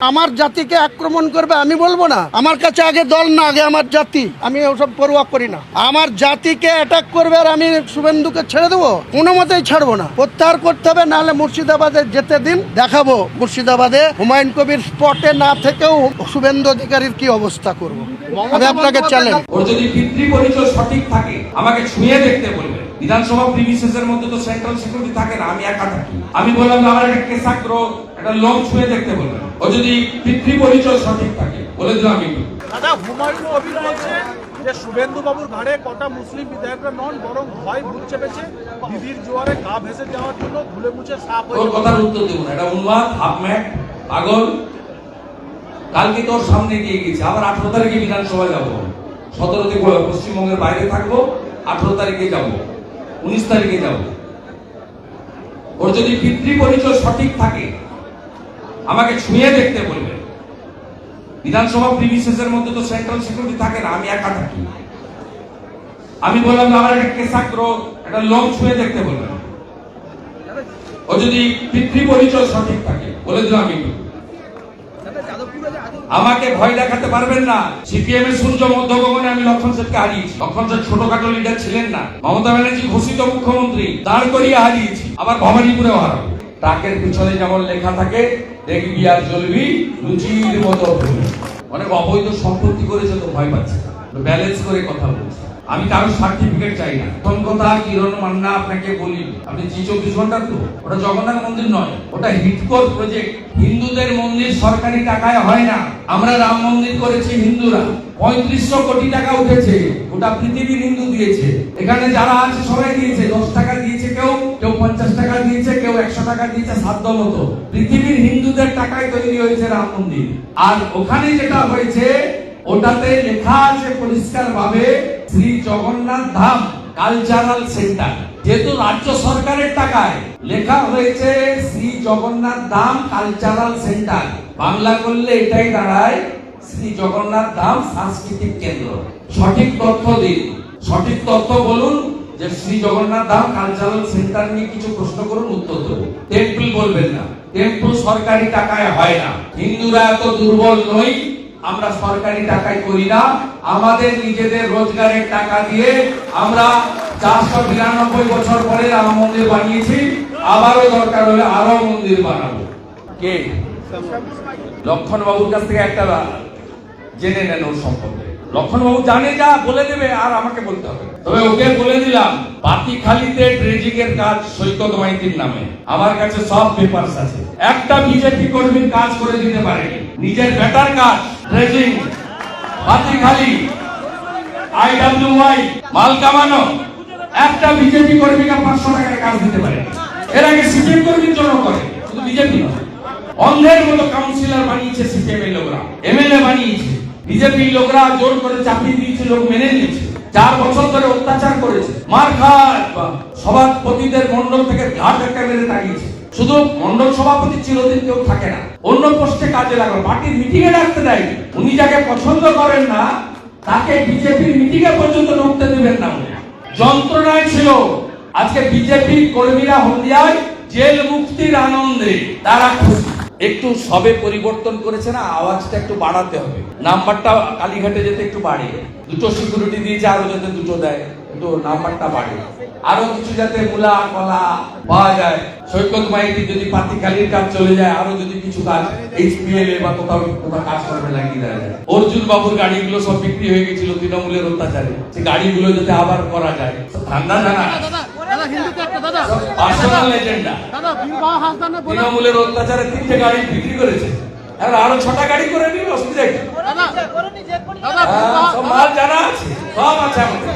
আমার জাতিকে আক্রমণ করবে আমি বলব না। আমার কাছে আগে দল না আগে আমার জাতি। আমি ওসব পরোয়া করি না। আমার জাতিকে অ্যাটাক করবে আর আমি শুভেন্দুকে ছেড়ে দেবো কোনো মতেই ছাড়বো না। প্রত্যাহার করতে হবে নাহলে মুর্শিদাবাদে যেতে দিন দেখাবো মুর্শিদাবাদে। হুমায়ুন কবির স্পটে না থেকেও শুভেন্দু অধিকারীর কি অবস্থা করব? আমি আপনাকে চ্যালেঞ্জ ওর যদি পিতৃ পরিচয় সঠিক থাকে আমাকে ছুঁয়ে দেখতে বলবে বিধানসভা প্রিমিসেসের মধ্যে তো সেন্ট্রাল সিকিউরিটি থাকে না আমি একা থাকি। আমি বললাম আমার একটা কেসাগ্র একটা লোক ছুঁয়ে দেখতে বলবেন। ও যদি পিতৃ পরিচয় সঠিক থাকে বলে দিলাম আমি দাদা হুমায়ুন কবির বলছে যে শুভেন্দু বাবুর ঘাড়ে কটা মুসলিম বিধায়করা নন বরং ভয় ভূত চেপেছে দিদির জোয়ারে গা ভেসে যাওয়ার জন্য ধুলে মুছে সাপ হয়ে কথার উত্তর দেবো না। এটা উন্মাদ হাফম্যাট পাগল। কালকে তোর সামনে গিয়ে গেছে। আবার আঠারো তারিখে বিধানসভায় যাব। সতেরো তারিখ পশ্চিমবঙ্গের বাইরে থাকব আঠারো তারিখে যাব। উনিশ তারিখে যাব। ওর যদি পিতৃ পরিচয় সঠিক থাকে, আমাকে ছুঁয়ে দেখতে বলবে। বিধানসভা প্রিমিসেসের মধ্যে তো সেন্ট্রাল সিকিউরিটি থাকে না, আমি একা থাকি। আমি বললাম, আমার একটা কেসাগ্র একটা লোক ছুঁয়ে দেখতে বলবেন ও যদি পিতৃ পরিচয় সঠিক থাকে, বলে দিলাম আমি। আমাকে ভয় দেখাতে পারবেন না। সিপিএম এর সূর্য মধ্য গগনে আমি লক্ষণ সেটকে হারিয়েছি। লক্ষণ সেন ছোটখাটো লিডার ছিলেন না। মমতা ব্যানার্জি ঘোষিত মুখ্যমন্ত্রী দাঁড় করিয়ে হারিয়েছি। আবার ভবানীপুরে হারাবো। ট্রাকের পিছনে যেমন লেখা থাকে দেখবি আর চলবি লুচির মতো অনেক অবৈধ সম্পত্তি করেছে তো ভয় পাচ্ছে। ব্যালেন্স করে কথা বলছে। আমি কারও সার্টিফিকেট চাই না। প্রথম কথা কিরণ মান্না আপনাকে বলি? আপনি জি চব্বিশ ঘণ্টা তো? ওটা জগন্নাথ মন্দির নয়। ওটা হিটকোর প্রজেক্ট হিন্দুদের মন্দির সরকারি টাকায় হয় না। আমরা রাম মন্দির করেছি হিন্দুরা। পঁয়ত্রিশশো কোটি টাকা উঠেছে। ওটা পৃথিবীর হিন্দু দিয়েছে। এখানে যারা আছে সবাই দিয়েছে। দশ টাকা দিয়েছে কেউ কেউ পঞ্চাশ টাকা দিয়েছে, কেউ একশো টাকা দিয়েছে সাধ্য মতো। পৃথিবীর হিন্দুদের টাকায় তৈরি হয়েছে রাম মন্দির। আর ওখানে যেটা হয়েছে ওটাতে লেখা আছে পরিষ্কার ভাবে শ্রী জগন্নাথ ধাম কালচারাল সেন্টার, যেহেতু রাজ্য সরকারের টাকায় লেখা হয়েছে শ্রী জগন্নাথ ধাম কালচারাল সেন্টার। বাংলা করলে এটাই দাঁড়ায়, শ্রী জগন্নাথ ধাম সাংস্কৃতিক কেন্দ্র। সঠিক তথ্য দিন। সঠিক তথ্য বলুন যে শ্রী জগন্নাথ ধাম কালচারাল সেন্টার নিয়ে কিছু প্রশ্ন করুন, উত্তর দেবো। টেম্পল বলবেন না। টেম্পল সরকারি টাকায় হয় না। হিন্দুরা এত দুর্বল নই। আমরা সরকারি টাকায় করি না। আমাদের নিজেদের রোজগারের টাকা দিয়ে আমরা চারশো বিরানব্বই বছর পরে রাম মন্দির বানিয়েছি। আবারও দরকার হলে আরও মন্দির বানাবো। কে? লক্ষণ বাবুর কাছ থেকে একটা জেনে নেন ওর সম্পর্কে। লক্ষণ বাবু জানে যা, বলে দেবে, আর আমাকে বলতে হবে। তবে ওকে বলে দিলাম পাতিখালিতে ড্রেজিং এর কাজ সৈকত মাইতির নামে। আমার কাছে সব পেপারস আছে। একটা বিজেপি কর্মীর কাজ করে দিতে পারেনি। নিজের বেটার কাজ, ড্রেজিং। পাতিখালি আইডব্লিউআই মাল কামানো একটা বিজেপি কর্মীকে পাঁচশো টাকার কাজ দিতে পারে এর আগে সিপিএম কর্মীর জন্য করে, শুধু বিজেপি নয়। অন্ধের মতো কাউন্সিলর বানিয়েছে সিপিএম এর লোকরা, এমএলএ বানিয়েছে। বিজেপি লোকরা জোর করে চাপিয়ে দিয়েছে, লোক মেনে নিয়েছে। চার বছর ধরে অত্যাচার করেছে। মার খাট সভাপতিদের মন্ডল থেকে ঘাট একটা মেরে তাড়িয়েছে। শুধু মন্ডল সভাপতি চিরদিন কেউ থাকে না। অন্য পোস্টে কাজে লাগল। পার্টির মিটিং এ ডাকতে দেয় উনি যাকে পছন্দ করেন না, তাকে বিজেপির মিটিং এ পর্যন্ত ঢুকতে দেবেন না। যন্ত্রণায় ছিল। আজকে বিজেপি কর্মীরা হলদিয়ায় জেল মুক্তির আনন্দে তারা খুশি। একটু সবে পরিবর্তন করেছে না, আওয়াজটা একটু বাড়াতে হবে। নাম্বারটা কালীঘাটে যেতে একটু বাড়ে। দুটো সিকিউরিটি দিয়েছে, আরও যাতে দুটো দেয় একটু নাম্বারটা বাড়ে। আরও কিছু যাতে মূলা, কলা পাওয়া যায়। সৈকত মাইতি যদি পাতিকালির কাজ চলে যায়, আরও যদি কিছু কাজ এইচপিএল বা কোথাও কোথাও কাজ করবে লাগিয়ে দেওয়া যায়। অর্জুন বাবুর গাড়িগুলো সব বিক্রি হয়ে গেছিল, তৃণমূলের অত্যাচারে। সে গাড়িগুলো যাতে আবার করা যায়। ঠান্ডা জানা পার্সোনাল এজেন্ডা তৃণমূলের অত্যাচারে তিনটে গাড়ি বিক্রি করেছে। এখন আরও ছটা গাড়ি করে নিবি অসুবিধা কি? হ্যাঁ, সব মাল জানা আছে সব আছে আমাদের।